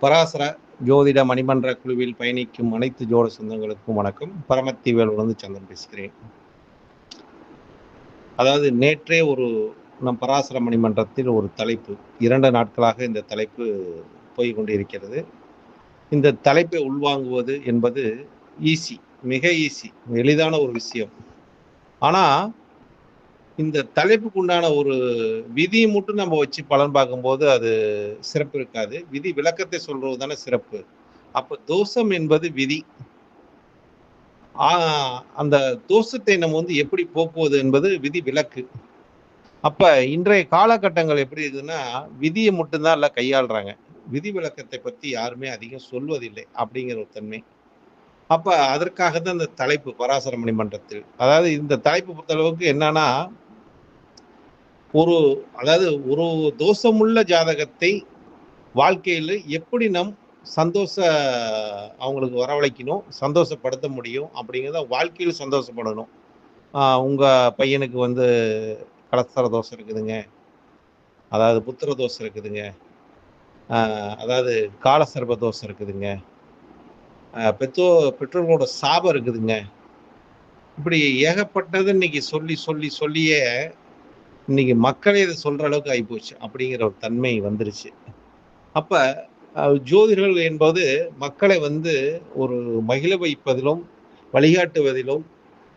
பராசர ஜோதிட மணிமன்ற குழுவில் பயணிக்கும் அனைத்து ஜோட சொந்தங்களுக்கும் வணக்கம். பரமத்தி வேலுடன் சந்திரன் பேசுகிறேன். அதாவது நேற்றே ஒரு நம் பராசர மணிமன்றத்தில் ஒரு தலைப்பு இரண்டு நாட்களாக இந்த தலைப்பு போய் கொண்டிருக்கிறது. இந்த தலைப்பை உள்வாங்குவது என்பது ஈஸி மிக ஈஸி எளிதான ஒரு விஷயம். ஆனால் இந்த தலைப்புக்கு உண்டான ஒரு விதியை மட்டும் நம்ம வச்சு பலன் பார்க்கும்போது அது சிறப்பு இருக்காது. விதி விளக்கத்தை சொல்றது தானே சிறப்பு. அப்ப தோஷம் என்பது விதி. ஆஹ் அந்த தோஷத்தை நம்ம வந்து எப்படி போக்குவது என்பது விதி விலக்கு அப்ப இன்றைய காலகட்டங்கள் எப்படி இருக்குதுன்னா விதியை மட்டும்தான் எல்லாம் கையாளுறாங்க. விதி விளக்கத்தை பத்தி யாருமே அதிகம் சொல்வதில்லை அப்படிங்கிற ஒரு தன்மை. அப்ப அதற்காக தான் இந்த தலைப்பு பராசர மணிமன்றத்தில் அதாவது இந்த தலைப்பு பொறுத்தளவுக்கு என்னன்னா ஒரு அதாவது ஒரு தோஷமுள்ள ஜாதகத்தை வாழ்க்கையில் எப்படி நம் சந்தோஷ அவங்களுக்கு வரவழைக்கணும் சந்தோஷப்படுத்த முடியும் அப்படிங்கிறத வாழ்க்கையில் சந்தோஷப்படணும். உங்கள் பையனுக்கு வந்து கலஸ்தர தோஷம் இருக்குதுங்க. அதாவது புத்திர தோஷம் இருக்குதுங்க. அதாவது காலசர்ப தோஷம் இருக்குதுங்க. பெற்றோ பெற்றோர்களோட சாபம் இருக்குதுங்க. இப்படி ஏகப்பட்டது இன்னைக்கு சொல்லி சொல்லி சொல்லியே இன்னைக்கு மக்களே இதை சொல்ற அளவுக்கு ஆகிப்போச்சு அப்படிங்கிற ஒரு தன்மை வந்துருச்சு. அப்ப ஜோதிடர்கள் என்பது மக்களை வந்து ஒரு மகிழ வைப்பதிலும் வழிகாட்டுவதிலும்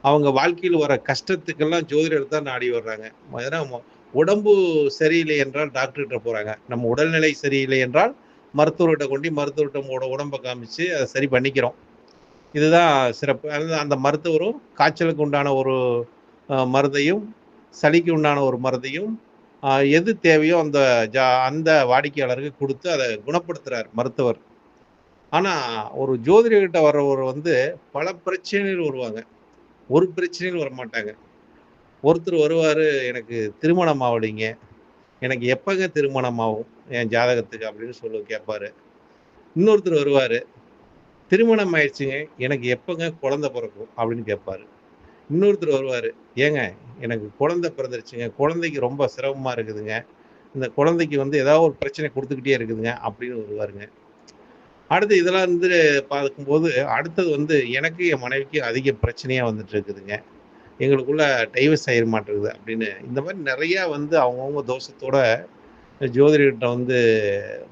அவங்க வாழ்க்கையில் வர கஷ்டத்துக்கெல்லாம் ஜோதிடர் தான் நாடி வர்றாங்க. ஏன்னா உடம்பு சரியில்லை என்றால் டாக்டர்கிட்ட போறாங்க. நம்ம உடல்நிலை சரியில்லை என்றால் மருத்துவர்கிட்ட கொண்டு மருத்துவர்கிட்ட உடம்பை காமிச்சு அதை சரி பண்ணிக்கிறோம். இதுதான் சிறப்பு. அந்த மருத்துவரும் காய்ச்சலுக்கு உண்டான ஒரு மருந்தையும் சளிக்கு உண்டான ஒரு மருந்தையும் எது தேவையோ அந்த ஜா அந்த வாடிக்கையாளருக்கு கொடுத்து அதை குணப்படுத்துறார் மருத்துவர். ஆனால் ஒரு ஜோதிடர்கிட்ட வர்றவர் வந்து பல பிரச்சனைகள் வருவாங்க. ஒரு பிரச்சனையும் வர மாட்டாங்க ஒருத்தர் வருவார் எனக்கு திருமணம் ஆகலைங்க எனக்கு எப்போங்க திருமணம் ஆகும்? என் ஜாதகத்துக்கு அப்படின்னு சொல்லி கேட்பாரு. இன்னொருத்தர் வருவார் திருமணம் ஆயிடுச்சுங்க. எனக்கு எப்போங்க குழந்த பிறக்கும்? அப்படின்னு கேட்பாரு. இன்னொருத்தர் வருவார். ஏங்க எனக்கு குழந்தை பிறந்துருச்சுங்க. குழந்தைக்கு ரொம்ப சிரமமாக இருக்குதுங்க. இந்த குழந்தைக்கு வந்து ஏதாவது ஒரு பிரச்சனை கொடுத்துக்கிட்டே இருக்குதுங்க அப்படின்னு வருவாருங்க. அடுத்து இதெல்லாம் வந்து பார்க்கும்போது அடுத்தது வந்து எனக்கு என் மனைவிக்கு அதிக பிரச்சனையாக வந்துட்டு இருக்குதுங்க. எங்களுக்குள்ள டைவர்ஸ் ஆகிட மாட்டேங்குது அப்படின்னு. இந்த மாதிரி நிறையா வந்து அவங்கவுங்க தோஷத்தோட ஜோதிடர்கிட்ட வந்து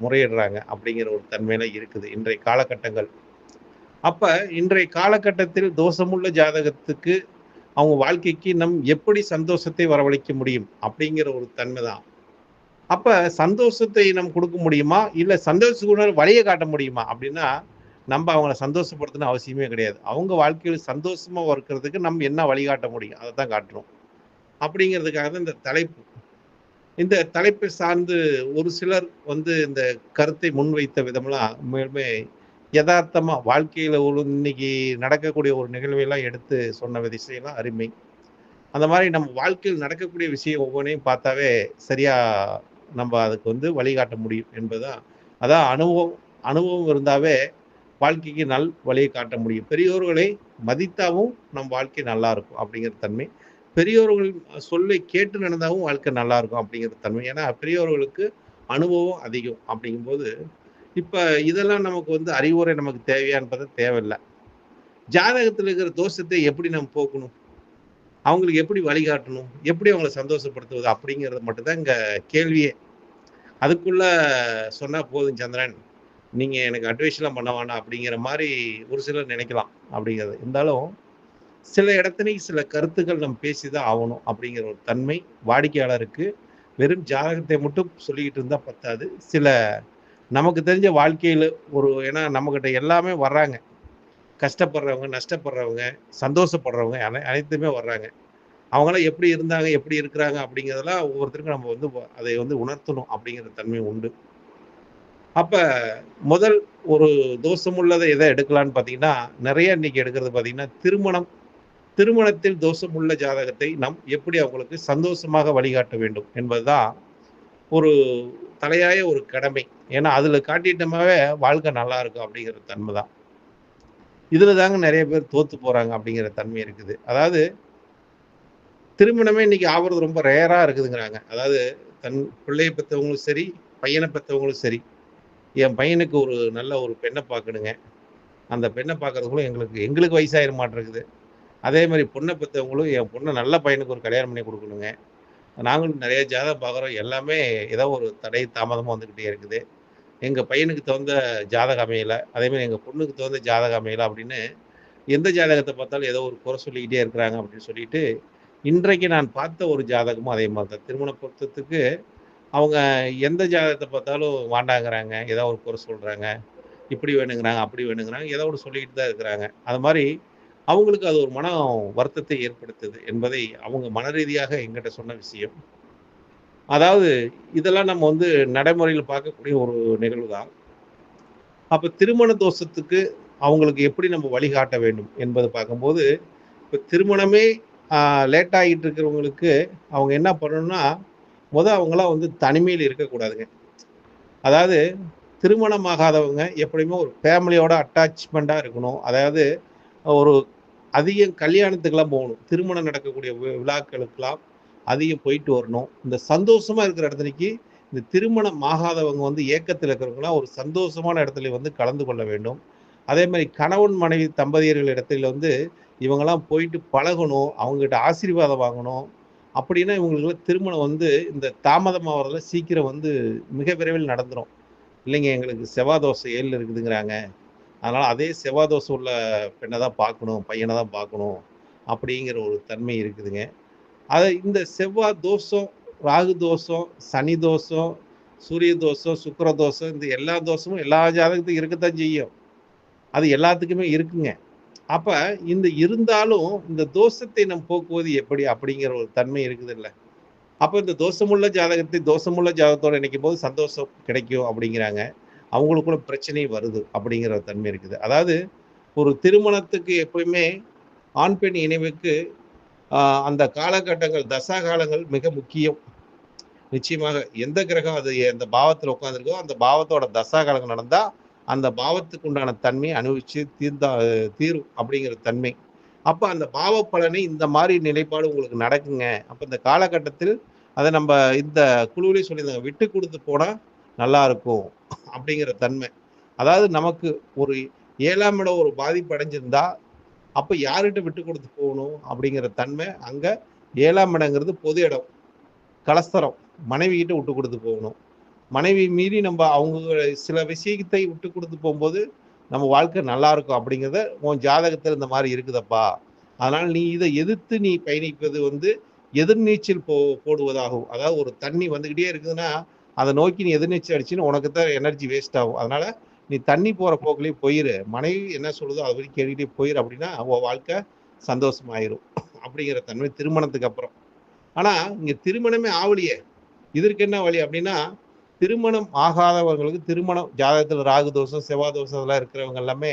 முறையிடுறாங்க அப்படிங்கிற ஒரு தன்மையில இருக்குது இன்றைய காலகட்டங்கள். அப்போ இன்றைய காலகட்டத்தில் தோஷமுள்ள ஜாதகத்துக்கு அவங்க வாழ்க்கைக்கு நம் எப்படி சந்தோஷத்தை வரவழைக்க முடியும் அப்படிங்கிற ஒரு தன்மை தான். அப்ப சந்தோஷத்தை நம்ம கொடுக்க முடியுமா? இல்ல சந்தோஷத்துக்குள்ள வழியை காட்ட முடியுமா? அப்படின்னா நம்ம அவங்கள சந்தோஷப்படுத்தணும் அவசியமே கிடையாது. அவங்க வாழ்க்கையில் சந்தோஷமா இருக்கிறதுக்கு நம்ம என்ன வழிகாட்ட முடியும்? அதை தான் காட்டுறோம். அப்படிங்கிறதுக்காக தான் இந்த தலைப்பு. இந்த தலைப்பை சார்ந்து ஒரு சிலர் வந்து இந்த கருத்தை முன்வைத்த விதம்லாம் உண்மையுமே யதார்த்தமாக வாழ்க்கையில் ஒரு இன்னைக்கு நடக்கக்கூடிய ஒரு நிகழ்வையெல்லாம் எடுத்து சொன்ன விஷயம்லாம் அருமை. அந்த மாதிரி நம்ம வாழ்க்கையில் நடக்கக்கூடிய விஷயம் ஒவ்வொன்றையும் பார்த்தாவே சரியாக நம்ம அதுக்கு வந்து வழிகாட்ட முடியும் என்பதுதான். அதான் அனுபவம் அனுபவம் இருந்தாவே வாழ்க்கைக்கு நல் வழியை காட்ட முடியும். பெரியோர்களை மதித்தாவும் நம் வாழ்க்கை நல்லா இருக்கும் அப்படிங்கிற தன்மை. பெரியோர்கள் சொல்லை கேட்டு நடந்தாவும் வாழ்க்கை நல்லா இருக்கும் அப்படிங்கிற தன்மை. ஏன்னா பெரியோர்களுக்கு அனுபவம் அதிகம் அப்படிங்கும்போது இப்ப இதெல்லாம் நமக்கு வந்து அறிவுரை நமக்கு தேவையானது தேவையில்லை. ஜாதகத்தில் இருக்கிற தோஷத்தை எப்படி நம்ம போக்கணும்? அவங்களுக்கு எப்படி வழிகாட்டணும்? எப்படி அவங்களை சந்தோஷப்படுத்துவது? அப்படிங்கிறது மட்டும்தான் இங்க கேள்வியே. அதுக்குள்ள சொன்னா போதும் சந்திரன். நீங்க எனக்கு அட்வைஸ் எல்லாம் பண்ண வேணாம் அப்படிங்கிற மாதிரி ஒரு சிலர் நினைக்கலாம் அப்படிங்கிறது. இருந்தாலும் சில இடத்துலையும் சில கருத்துக்கள் நம்ம பேசிதான் ஆகணும் அப்படிங்கிற ஒரு தன்மை வாடிக்கையாளருக்கு வெறும் ஜாதகத்தை மட்டும் சொல்லிக்கிட்டு இருந்தா பத்தாது. சில நமக்கு தெரிஞ்ச வாழ்க்கையில் ஒரு ஏன்னா நம்மக்கிட்ட எல்லாமே வர்றாங்க. கஷ்டப்படுறவங்க நஷ்டப்படுறவங்க சந்தோஷப்படுறவங்க அனை அனைத்துமே வர்றாங்க. அவங்களாம் எப்படி இருந்தாங்க எப்படி இருக்கிறாங்க அப்படிங்கிறதெல்லாம் ஒவ்வொருத்தருக்கும் நம்ம வந்து அதை வந்து உணர்த்தணும் அப்படிங்கிற தன்மை உண்டு. அப்போ முதல் ஒரு தோஷமுள்ளதை எதை எடுக்கலான்னு பார்த்தீங்கன்னா நிறைய இன்னைக்கு எடுக்கிறது பார்த்தீங்கன்னா திருமணம். திருமணத்தில் தோஷமுள்ள ஜாதகத்தை நம் எப்படி அவங்களுக்கு சந்தோஷமாக வழிகாட்ட வேண்டும் என்பதுதான் ஒரு தலையாய ஒரு கடமை. ஏன்னா அதில் காட்டிட்டோமாவே வாழ்க்கை நல்லா இருக்கும் அப்படிங்கிற தன்மை தான். இதில் தாங்க நிறைய பேர் தோத்து போகிறாங்க அப்படிங்கிற தன்மை இருக்குது. அதாவது திருமணமே இன்னைக்கு ஆவறது ரொம்ப ரேராக இருக்குதுங்கிறாங்க. அதாவது தன் பிள்ளையை பெற்றவங்களும் சரி பையனை பெற்றவங்களும் சரி என் பையனுக்கு ஒரு நல்ல ஒரு பெண்ணை பார்க்கணுங்க. அந்த பெண்ணை பார்க்கறதுக்குள்ள எங்களுக்கு எங்களுக்கு வயசாயிர மாட்டேங்குது அதே மாதிரி பொண்ணை பெற்றவங்களும் என் பொண்ணை நல்ல பையனுக்கு ஒரு கல்யாணம் பண்ணி கொடுக்கணுங்க. நாங்களும் நிறைய ஜாதகம் பார்க்குறோம். எல்லாமே ஏதோ ஒரு தடை தாமதமாக வந்துக்கிட்டே இருக்குது. எங்கள் பையனுக்கு தகுந்த ஜாதக அமையல அதே மாதிரி எங்கள் பொண்ணுக்கு தகுந்த ஜாதக அமையல அப்படின்னு எந்த ஜாதகத்தை பார்த்தாலும் ஏதோ ஒரு குறை சொல்லிக்கிட்டே இருக்கிறாங்க அப்படின்னு சொல்லிட்டு இன்றைக்கு நான் பார்த்த ஒரு ஜாதகமும் அதே மாதிரி தான். திருமண பொருத்தத்துக்கு அவங்க எந்த ஜாதகத்தை பார்த்தாலும் வாண்டாங்கிறாங்க ஏதோ ஒரு குறை சொல்கிறாங்க இப்படி வேணுங்கிறாங்க அப்படி வேணுங்கிறாங்க ஏதோ ஒன்று சொல்லிக்கிட்டு தான் இருக்கிறாங்க. அது மாதிரி அவங்களுக்கு அது ஒரு மன வருத்தத்தை ஏற்படுத்துது என்பதை அவங்க மன ரீதியாக எங்கிட்ட சொன்ன விஷயம். அதாவது இதெல்லாம் நம்ம வந்து நடைமுறையில் பார்க்கக்கூடிய ஒரு நிகழ்வு தான் அப்போ திருமண தோஷத்துக்கு அவங்களுக்கு எப்படி நம்ம வழிகாட்ட வேண்டும் என்பதை பார்க்கும்போது இப்போ திருமணமே லேட் ஆகிட்டு இருக்கிறவங்களுக்கு அவங்க என்ன பண்ணணும்னா முத அவங்களாம் வந்து தனிமையில் இருக்கக்கூடாதுங்க. அதாவது திருமணமாகாதவங்க எப்படியுமே ஒரு ஃபேமிலியோட அட்டாச்மெண்ட்டாக இருக்கணும். அதாவது ஒரு அதிகம் கல்யாணத்துக்கெல்லாம் போகணும். திருமணம் நடக்கக்கூடிய விழாக்களுக்கெல்லாம் அதிகம் போயிட்டு வரணும். இந்த சந்தோஷமா இருக்கிற இடத்துலக்கு இந்த திருமணம் ஆகாதவங்க வந்து ஏக்கத்தில் இருக்கிறவங்களாம் ஒரு சந்தோஷமான இடத்துல வந்து கலந்து கொள்ள வேண்டும். அதே மாதிரி கணவன் மனைவி தம்பதியர்கள் இடத்துல வந்து இவங்கெல்லாம் போயிட்டு பழகணும். அவங்ககிட்ட ஆசீர்வாதம் வாங்கணும். அப்படின்னா இவங்களுக்கு திருமணம் வந்து இந்த தாமதமாகறதுல சீக்கிரம் வந்து மிக விரைவில் நடந்துரும். இல்லைங்க எங்களுக்கு செவ்வாதோசை ஏழில் இருக்குதுங்கிறாங்க. அதனால் அதே செவ்வாதோசை உள்ள பெண்ணை தான் பார்க்கணும் பையனை தான் பார்க்கணும் அப்படிங்கிற ஒரு தன்மை இருக்குதுங்க. அதை இந்த செவ்வாய் தோஷம் ராகு தோஷம் சனி தோஷம் சூரிய தோஷம் சுக்கர தோஷம் இந்த எல்லா தோஷமும் எல்லா ஜாதகத்தையும் இருக்கத்தான் செய்யும். அது எல்லாத்துக்குமே இருக்குங்க. அப்போ இந்த இருந்தாலும் இந்த தோஷத்தை நம் போக்குவது எப்படி அப்படிங்கிற ஒரு தன்மை இருக்குது இல்லை அப்போ இந்த தோஷமுள்ள ஜாதகத்தை தோஷமுள்ள ஜாதகத்தோடு நினைக்கும் போது சந்தோஷம் கிடைக்கும் அப்படிங்கிறாங்க. அவங்களுக்குள்ள பிரச்சனை வருது அப்படிங்கிற ஒரு தன்மை இருக்குது. அதாவது ஒரு திருமணத்துக்கு எப்பயுமே ஆண் பெண் இணைவுக்கு அந்த காலகட்டங்கள் தசா காலங்கள் மிக முக்கியம். நிச்சயமாக எந்த கிரகம் அது எந்த பாவத்தில் உட்காந்துருக்கோ அந்த பாவத்தோட தசா காலங்கள் நடந்தால் அந்த பாவத்துக்கு உண்டான தன்மையை அனுபவிச்சு தீர்ந்தா தீரும் அப்படிங்கிற தன்மை. அப்போ அந்த பாவ பலனை இந்த மாதிரி நிலைப்பாடு உங்களுக்கு நடக்குங்க. அப்போ இந்த காலகட்டத்தில் அதை நம்ம இந்த குழுவிலே சொல்லியிருந்தாங்க விட்டு கொடுத்து போனால் நல்லா இருக்கும் அப்படிங்கிற தன்மை. அதாவது நமக்கு ஒரு ஏழாம் இடம் ஒரு பாதிப்பு அடைஞ்சிருந்தா அப்போ யார்கிட்ட விட்டு கொடுத்து போகணும் அப்படிங்கிற தன்மை அங்கே ஏழாம் இடங்கிறது பொது இடம். கலஸ்தரம். மனைவி கிட்ட விட்டு கொடுத்து போகணும். மனைவி மீறி நம்ம அவங்க சில விஷயத்தை விட்டு கொடுத்து போகும்போது நம்ம வாழ்க்கை நல்லா இருக்கும் அப்படிங்கிறத உன் ஜாதகத்தில் இந்த மாதிரி இருக்குதப்பா. அதனால் நீ இதை எதிர்த்து நீ பயணிப்பது வந்து எதிர்நீச்சல் போ போடுவதாகும் அதாவது ஒரு தண்ணி வந்துக்கிட்டே இருக்குதுன்னா அதை நோக்கி நீ எதிர்நீச்சல் அடிச்சுன்னு உனக்கு தான் எனர்ஜி வேஸ்ட் ஆகும். அதனால் நீ தண்ணி போற போக்கிலே போயிரு. மனைவி என்ன சொல்லுதோ அது வரைக்கும் கேட்டுக்கிட்டே போயிரு அப்படின்னா அவங்க வாழ்க்கை சந்தோஷமாயிரும். அப்படிங்கிற தன்மை திருமணத்துக்கு அப்புறம். ஆனா இங்க திருமணமே ஆவலியே. இதற்கு என்ன வழி அப்படின்னா திருமணம் ஆகாதவங்களுக்கு திருமணம் ஜாதகத்துல ராகு தோஷம் செவ்வாய் தோஷம் அதெல்லாம் இருக்கிறவங்க எல்லாமே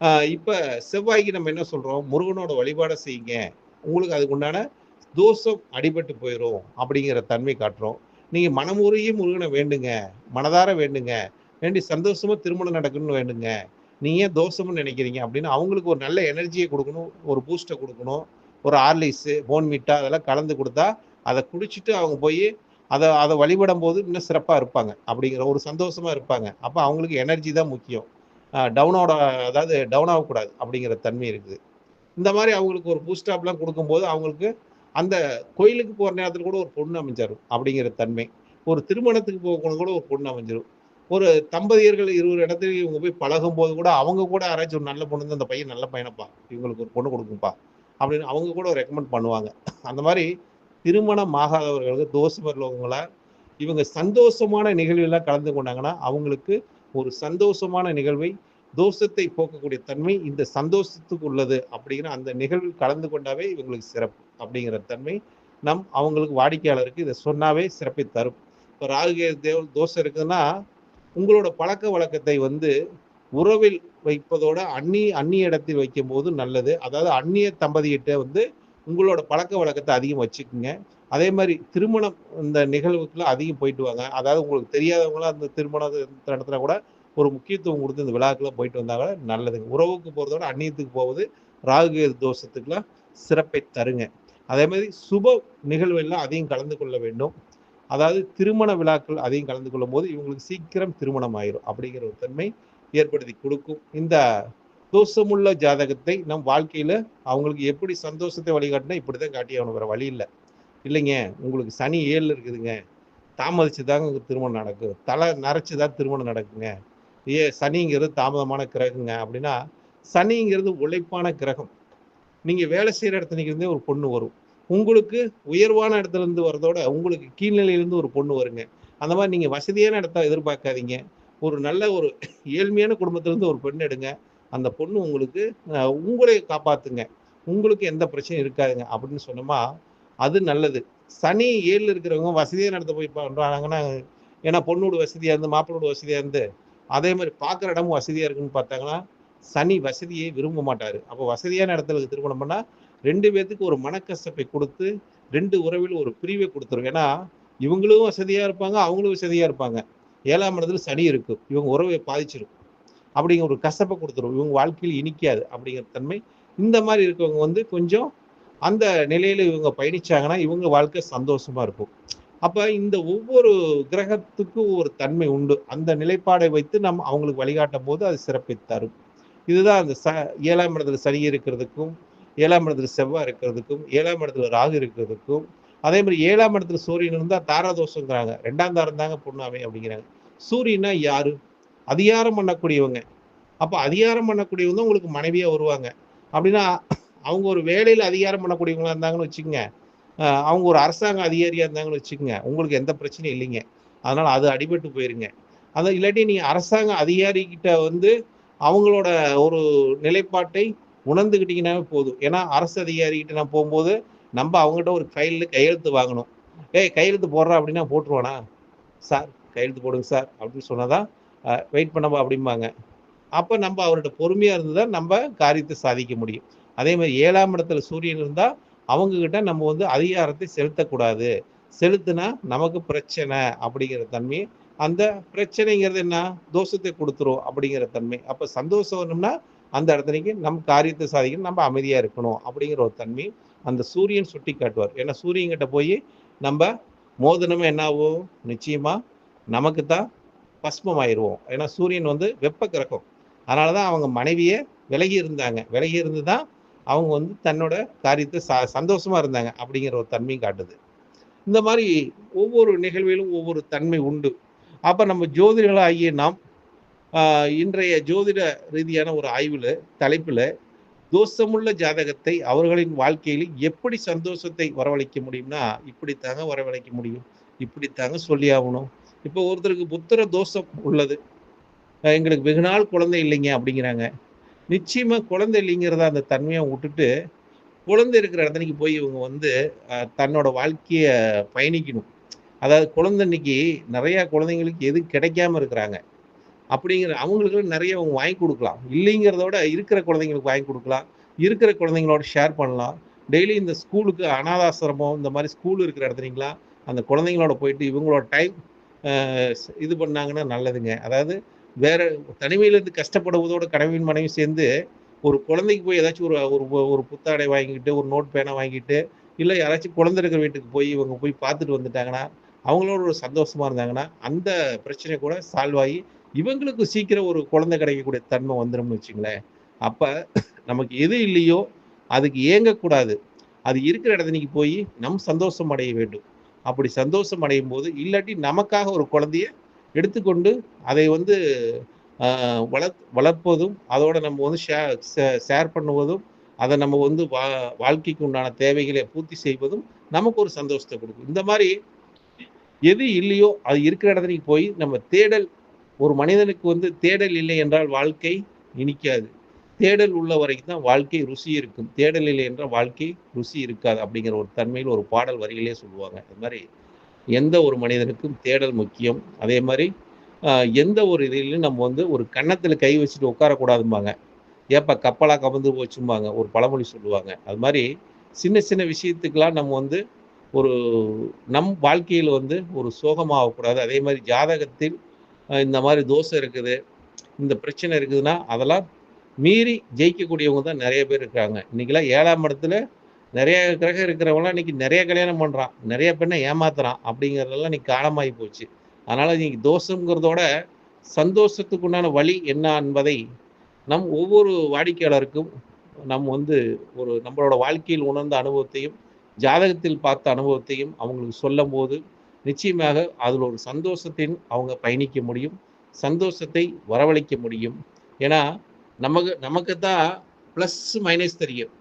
இப்போ இப்ப செவ்வாய்க்கு நம்ம என்ன சொல்றோம்? முருகனோட வழிபாடை செய்யுங்க. உங்களுக்கு அதுக்கு உண்டான தோஷம் அடிபட்டு போயிடும் அப்படிங்கிற தன்மை காட்டுறோம். நீங்க மனமுறையே முருகனை வேண்டுங்க. மனதார வேண்டுங்க. வேண்டி சந்தோஷமா திருமணம் நடக்கணும்னு வேண்டுங்க. நீ ஏன் தோஷம்னு நினைக்கிறீங்க? அப்படின்னு அவங்களுக்கு ஒரு நல்ல எனர்ஜியை கொடுக்கணும் ஒரு பூஸ்டை கொடுக்கணும் ஒரு ஆர்லிஸு போன் மீட்டா அதெல்லாம் கலந்து கொடுத்தா அதை குடிச்சிட்டு அவங்க போய் அதை அதை வழிபடும் போது இன்னும் சிறப்பாக இருப்பாங்க. அப்படிங்கிற ஒரு சந்தோஷமா இருப்பாங்க. அப்போ அவங்களுக்கு எனர்ஜி தான் முக்கியம். டவுனோட அதாவது டவுன் ஆகக்கூடாது அப்படிங்கிற தன்மை இருக்குது. இந்த மாதிரி அவங்களுக்கு ஒரு பூஸ்டாப்லாம் கொடுக்கும்போது அவங்களுக்கு அந்த கோயிலுக்கு போகிற நேரத்தில் கூட ஒரு பொண்ணு அமைஞ்சிடும் அப்படிங்கிற தன்மை. ஒரு திருமணத்துக்கு போகணும் கூட ஒரு பொண்ணு அமைஞ்சிடும் ஒரு தம்பதியர்கள் இருவர் இடத்துல இவங்க போய் பழகும் போது கூட அவங்க கூட யாராச்சும் ஒரு நல்ல பொண்ணு தான் அந்த பையன் நல்ல பையனப்பா இவங்களுக்கு ஒரு பொண்ணு கொடுக்கும்பா அப்படின்னு அவங்க கூட ரெக்கமெண்ட் பண்ணுவாங்க. அந்த மாதிரி திருமணம் ஆகாதவர்களுக்கு தோஷம் உள்ளவங்கள இவங்க சந்தோஷமான நிகழ்வுலாம் கலந்து கொண்டாங்கன்னா அவங்களுக்கு ஒரு சந்தோஷமான நிகழ்வை தோஷத்தை போக்கக்கூடிய தன்மை இந்த சந்தோஷத்துக்கு உள்ளது அப்படிங்கிற அந்த நிகழ்வில் கலந்து கொண்டாவே இவங்களுக்கு சிறப்பு அப்படிங்கிற தன்மை நம் அவங்களுக்கு வாடிக்கையாளருக்கு இதை சொன்னாவே சிறப்பை தரும். இப்போ ராகு தேவ தோஷம் இருக்குதுன்னா உங்களோட பழக்க வழக்கத்தை வந்து உறவில் வைப்பதோட அந்நி அந்நிய இடத்தில் வைக்கும் போது நல்லது. அதாவது அந்நிய தம்பதியிட்ட வந்து உங்களோட பழக்க வழக்கத்தை அதிகம் வச்சுக்குங்க. அதே மாதிரி திருமணம் இந்த நிகழ்வுக்குலாம் அதிகம் போயிட்டு வாங்க. அதாவது உங்களுக்கு தெரியாதவங்களாம் அந்த திருமணம் இடத்துல கூட ஒரு முக்கியத்துவம் கொடுத்து இந்த விழாக்கெல்லாம் போயிட்டு வந்தாங்க நல்லதுங்க. உறவுக்கு போகிறதோட அந்நியத்துக்கு போவது ராகு சிறப்பை தருங்க. அதே மாதிரி சுப நிகழ்வெல்லாம் அதிகம் கலந்து கொள்ள வேண்டும். அதாவது திருமண விழாக்கள் அதையும் கலந்து கொள்ளும் போது இவங்களுக்கு சீக்கிரம் திருமணம் ஆயிரும் அப்படிங்கிற ஒரு தன்மை ஏற்படுத்தி கொடுக்கும். இந்த தோஷமுள்ள ஜாதகத்தை நம் வாழ்க்கையில் அவங்களுக்கு எப்படி சந்தோஷத்தை வழிகாட்டினா இப்படி தான் காட்டி அவனுக்கு வர வழி இல்லை. இல்லைங்க உங்களுக்கு சனி ஏழில் இருக்குதுங்க. தாமதிச்சு தாங்க திருமணம் நடக்கும். தலை நரைச்சி தான் திருமணம் நடக்குங்க. ஏ சனிங்கிறது தாமதமான கிரகங்க அப்படின்னா சனிங்கிறது உழைப்பான கிரகம். நீங்கள் வேலை செய்கிற இடத்துல இருந்தே ஒரு பொண்ணு வரும். உங்களுக்கு உயர்வான இடத்துல இருந்து வரதோட உங்களுக்கு கீழ்நிலையிலேருந்து ஒரு பொண்ணு வருங்க. அந்த மாதிரி நீங்கள் வசதியான இடத்த எதிர்பார்க்காதீங்க. ஒரு நல்ல ஒரு ஏழ்மையான குடும்பத்திலேருந்து ஒரு பெண் எடுங்க. அந்த பொண்ணு உங்களுக்கு உங்களை காப்பாற்றுங்க உங்களுக்கு எந்த பிரச்சனையும் இருக்காதுங்க. அப்படின்னு சொன்னோமா அது நல்லது. சனி ஏழில் இருக்கிறவங்க வசதியாக நடத்த போய் பண்ணுறாங்கன்னா ஏன்னா பொண்ணோட வசதியாக இருந்து மாப்பிளோட வசதியாக இருந்து அதே மாதிரி பார்க்குற இடமும் வசதியாக இருக்குன்னு பார்த்தாங்கன்னா சனி வசதியை விரும்ப மாட்டார். அப்போ வசதியான இடத்துல திருமணம் பண்ணால் ரெண்டு பேர்த்துக்கு ஒரு மனக்கசப்பை கொடுத்து ரெண்டு உறவில் ஒரு பிரிவை கொடுத்துரும். ஏன்னா இவங்களும் வசதியாக இருப்பாங்க அவங்களும் வசதியாக இருப்பாங்க. ஏழாம் இடத்துல சனி இருக்கும் இவங்க உறவை பாதிச்சிடும் அப்படிங்கிற ஒரு கசப்பை கொடுத்துரும். இவங்க வாழ்க்கையில் இனிக்காது அப்படிங்கிற தன்மை இந்த மாதிரி இருக்கவங்க வந்து கொஞ்சம் அந்த நிலையில இவங்க பயணிச்சாங்கன்னா இவங்க வாழ்க்கை சந்தோஷமா இருக்கும். அப்ப இந்த ஒவ்வொரு கிரகத்துக்கும் ஒரு தன்மை உண்டு. அந்த நிலைப்பாடை வைத்து நம்ம அவங்களுக்கு வழிகாட்டும் போது அது சிறப்பை தரும். இதுதான் அந்த ச ஏழாம் இடத்துல சனி இருக்கிறதுக்கும் ஏழாம் இடத்துல செவ்வாய் இருக்கிறதுக்கும் ஏழாம் இடத்துல ராகு இருக்கிறதுக்கும் அதே மாதிரி ஏழாம் இடத்துல சூரியன் இருந்தால் தாராதோஷங்கிறாங்க. ரெண்டாம் தாரம் தாங்க பொண்ணாவே அப்படிங்கிறாங்க. சூரியனா யாரு? அதிகாரம் பண்ணக்கூடியவங்க. அப்போ அதிகாரம் பண்ணக்கூடியவங்க தான் உங்களுக்கு மனைவியாக வருவாங்க. அப்படின்னா அவங்க ஒரு வேலையில் அதிகாரம் பண்ணக்கூடியவங்களா இருந்தாங்கன்னு வச்சுக்கோங்க. அவங்க ஒரு அரசாங்க அதிகாரியாக இருந்தாங்கன்னு வச்சுக்கோங்க. உங்களுக்கு எந்த பிரச்சனையும் இல்லைங்க. அதனால் அது அடிபட்டு போயிருங்க. அதான் இல்லாட்டி நீங்கள் அரசாங்க அதிகாரிக்கிட்ட வந்து அவங்களோட ஒரு நிலைப்பாட்டை உணர்ந்துக்கிட்டீங்கன்னாவே போதும். ஏன்னா அரசு அதிகாரிகிட்ட நான் போகும்போது நம்ம அவங்ககிட்ட ஒரு ஃபைலில் கையெழுத்து வாங்கணும். ஏய் கையெழுத்து போடுறா அப்படின்னா போட்டுருவானா? சார் கையெழுத்து போடுங்க சார் அப்படின்னு சொன்னால் தான் வெயிட் பண்ணப்பா அப்படிம்பாங்க. அப்போ நம்ம அவர்கிட்ட பொறுமையாக இருந்து தான் நம்ம காரியத்தை சாதிக்க முடியும். அதே மாதிரி ஏழாம் இடத்துல சூரியன் இருந்தால் அவங்கக்கிட்ட நம்ம வந்து அதிகாரத்தை செலுத்தக்கூடாது. செலுத்தினா நமக்கு பிரச்சனை அப்படிங்கிற தன்மை அந்த பிரச்சனைங்கிறது என்ன? தோஷத்தை கொடுத்துரும் அப்படிங்கிற தன்மை. அப்போ சந்தோஷம் வரணும்னா அந்த இடத்துலைக்கு நம்ம காரியத்தை சாதிக்கணும் நம்ம அமைதியாக இருக்கணும் அப்படிங்கிற ஒரு தன்மை அந்த சூரியன் சுட்டி காட்டுவார் ஏன்னா சூரியன்கிட்ட போய் நம்ம மோதினமே என்ன ஆகும் நமக்கு தான் பஸ்மமாயிருவோம். ஏன்னா சூரியன் வந்து வெப்ப கிரகம். அதனால தான் அவங்க மனைவியை விலகி இருந்தாங்க. விலகி இருந்து தான் அவங்க வந்து தன்னோட காரியத்தை ச சந்தோஷமாக இருந்தாங்க அப்படிங்கிற ஒரு தன்மையும் காட்டுது. இந்த மாதிரி ஒவ்வொரு நிகழ்விலும் ஒவ்வொரு தன்மை உண்டு. அப்போ நம்ம ஜோதிடர்களாகிய நாம் இன்றைய ஜோதிட ரீதியான ஒரு ஆய்வில் தலைப்பில் தோஷமுள்ள ஜாதகத்தை அவர்களின் வாழ்க்கையில் எப்படி சந்தோஷத்தை வரவழைக்க முடியும்னா இப்படித்தாங்க வரவழைக்க முடியும் இப்படித்தாங்க சொல்லி ஆகணும். இப்போ ஒருத்தருக்கு புத்திர தோஷம் உள்ளது. எங்களுக்கு வெகு நாள் குழந்தை இல்லைங்க அப்படிங்கிறாங்க. நிச்சயமா குழந்தை இல்லைங்கிறத அந்த தன்மையை விட்டுட்டு குழந்தை இருக்கிற இடத்துக்கு போய் இவங்க வந்து தன்னோட வாழ்க்கையை பயணிக்கணும். அதாவது குழந்தை இன்னைக்கு நிறையா குழந்தைங்களுக்கு எதுவும் கிடைக்காம இருக்கிறாங்க. அப்படிங்கிற அவங்களுக்கு நிறைய அவங்க வாங்கி கொடுக்கலாம். இல்லைங்கிறத விட இருக்கிற குழந்தைங்களுக்கு வாங்கி கொடுக்கலாம். இருக்கிற குழந்தைங்களோட ஷேர் பண்ணலாம். டெய்லி இந்த ஸ்கூலுக்கு அனாதாசிரமம் இந்த மாதிரி ஸ்கூல் இருக்கிற இடத்துலீங்களா அந்த குழந்தைங்களோட போயிட்டு இவங்களோட டைம் இது பண்ணாங்கன்னா நல்லதுங்க. அதாவது வேற தனிமையிலேருந்து கஷ்டப்படுவதோட கணவன் மனைவி சேர்ந்து ஒரு குழந்தைக்கு போய் ஏதாச்சும் ஒரு ஒரு ஒரு புத்தாடை வாங்கிட்டு ஒரு நோட் பேனை வாங்கிட்டு இல்லை யாராச்சும் குழந்தை இருக்கிற வீட்டுக்கு போய் இவங்க போய் பார்த்துட்டு வந்துட்டாங்கன்னா அவங்களோட ஒரு சந்தோஷமாக இருந்தாங்கன்னா அந்த பிரச்சனை கூட சால்வ் ஆகி இவங்களுக்கு சீக்கிரம் ஒரு குழந்தை கிடைக்கக்கூடிய தன்மை வந்துடும்னு வச்சுங்களேன். அப்போ நமக்கு எது இல்லையோ அதுக்கு ஏங்கக்கூடாது. அது இருக்கிற இடத்துக்கு போய் நம் சந்தோஷம் அடைய வேண்டும். அப்படி சந்தோஷம் அடையும் போது இல்லாட்டி நமக்காக ஒரு குழந்தைய எடுத்துக்கொண்டு அதை வந்து வளர் வளர்ப்பதும் அதோட நம்ம வந்து ஷேர் பண்ணுவதும் அதை நம்ம வந்து வா வாழ்க்கைக்கு உண்டான தேவைகளை பூர்த்தி செய்வதும் நமக்கு ஒரு சந்தோஷத்தை கொடுக்கும். இந்த மாதிரி எது இல்லையோ அது இருக்கிற இடத்துக்கு போய் நம்ம தேடல் ஒரு மனிதனுக்கு வந்து தேடல் இல்லை என்றால் வாழ்க்கை இனிக்காது. தேடல் உள்ள வரைக்கும் தான் வாழ்க்கை ருசி இருக்கும். தேடல் இல்லை என்றால் வாழ்க்கை ருசி இருக்காது அப்படிங்கிற ஒரு தன்மையில் ஒரு பாடல் வரிகளே சொல்லுவாங்க. அது மாதிரி எந்த ஒரு மனிதனுக்கும் தேடல் முக்கியம். அதே மாதிரி எந்த ஒரு இதிலையும் நம்ம வந்து ஒரு கன்னத்தில் கை வச்சுட்டு உட்காரக்கூடாதும்பாங்க. ஏப்பா கப்பலாக கவர்ந்து போச்சும்பாங்க. ஒரு பழமொழி சொல்லுவாங்க. அது மாதிரி சின்ன சின்ன விஷயத்துக்கெல்லாம் நம்ம வந்து ஒரு நம் வாழ்க்கையில் வந்து ஒரு சோகமாகக்கூடாது. அதே மாதிரி ஜாதகத்தில் இந்த மாதிரி தோசை இருக்குது இந்த பிரச்சனை இருக்குதுன்னா அதெல்லாம் மீறி ஜெயிக்கக்கூடியவங்க தான் நிறைய பேர் இருக்காங்க இன்றைக்கெல்லாம் ஏழாம் இடத்துல நிறைய கிரகம் இருக்கிறவங்களாம் இன்றைக்கி நிறைய கல்யாணம் பண்ணுறான் நிறைய பெண்ணை ஏமாத்துறான் அப்படிங்கிறதெல்லாம் இன்னைக்கு காலமாகி போச்சு. அதனால் இன்றைக்கி தோஷங்கிறதோட சந்தோஷத்துக்கு உண்டான வழி என்ன என்பதை நம் ஒவ்வொரு வாடிக்கையாளருக்கும் நம் வந்து ஒரு நம்மளோட வாழ்க்கையில் உணர்ந்த அனுபவத்தையும் ஜாதகத்தில் பார்த்த அனுபவத்தையும் அவங்களுக்கு சொல்லும் போது நிச்சயமாக அதில் ஒரு சந்தோஷத்தின் அவங்க பயணிக்க முடியும் சந்தோஷத்தை வரவழைக்க முடியும். ஏன்னா நமக்கு நமக்கு தான் ப்ளஸ் மைனஸ் தெரியும்.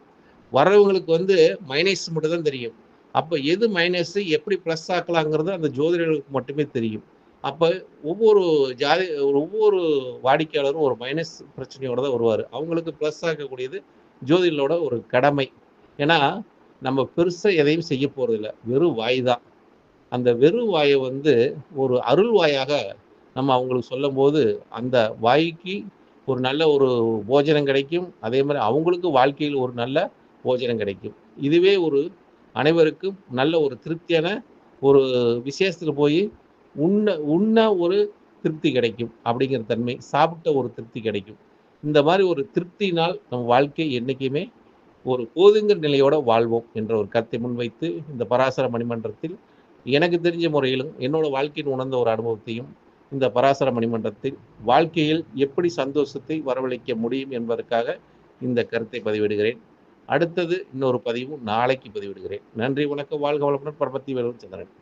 வரவங்களுக்கு வந்து மைனஸ் மட்டும் தான் தெரியும். அப்போ எது மைனஸ் எப்படி ப்ளஸ் ஆக்கலாங்கிறது அந்த ஜோதிடர்களுக்கு மட்டுமே தெரியும். அப்போ ஒவ்வொரு ஜாதி ஒவ்வொரு வாடிக்கையாளரும் ஒரு மைனஸ் பிரச்சனையோடு தான் வருவார். அவங்களுக்கு ப்ளஸ் ஆக்கக்கூடியது ஜோதிடலோட ஒரு கடமை. ஏன்னா நம்ம பெருசாக எதையும் செய்ய போகிறதில்ல வெறும் வாய் தான். அந்த வெறும் வாயை வந்து ஒரு அருள் வாயாக நம்ம அவங்களுக்கு சொல்லும் போது அந்த வாய்க்கு ஒரு நல்ல ஒரு போஜனம் கிடைக்கும். அதே மாதிரி அவங்களுக்கு வாழ்க்கையில் ஒரு நல்ல போஜனம் கிடைக்கும். இதுவே ஒரு அனைவருக்கும் நல்ல ஒரு திருப்தியான ஒரு விசேஷத்தில் போய் உண்ண உண்ண ஒரு திருப்தி கிடைக்கும் அப்படிங்கிற தன்மை சாப்பிட்ட ஒரு திருப்தி கிடைக்கும். இந்த மாதிரி ஒரு திருப்தியினால் நம் வாழ்க்கை என்றைக்குமே ஒரு போதுங்கிற நிலையோட வாழ்வோம் என்ற ஒரு கருத்தை முன்வைத்து இந்த பராசர மணிமன்றத்தில் எனக்கு தெரிஞ்ச முறையிலும் என்னோட வாழ்க்கையின் உணர்ந்த ஒரு அனுபவத்தையும் இந்த பராசர மணிமன்றத்தில் வாழ்க்கையில் எப்படி சந்தோஷத்தை வரவழைக்க முடியும் என்பதற்காக இந்த கருத்தை பதிவிடுகிறேன். அடுத்தது இன்னொரு பதிவும் நாளைக்கு பதிவிடுகிறேன். நன்றி வணக்கம் வாழ்க வளமுடன் பரமத்தி வேலூர் சந்திரன்.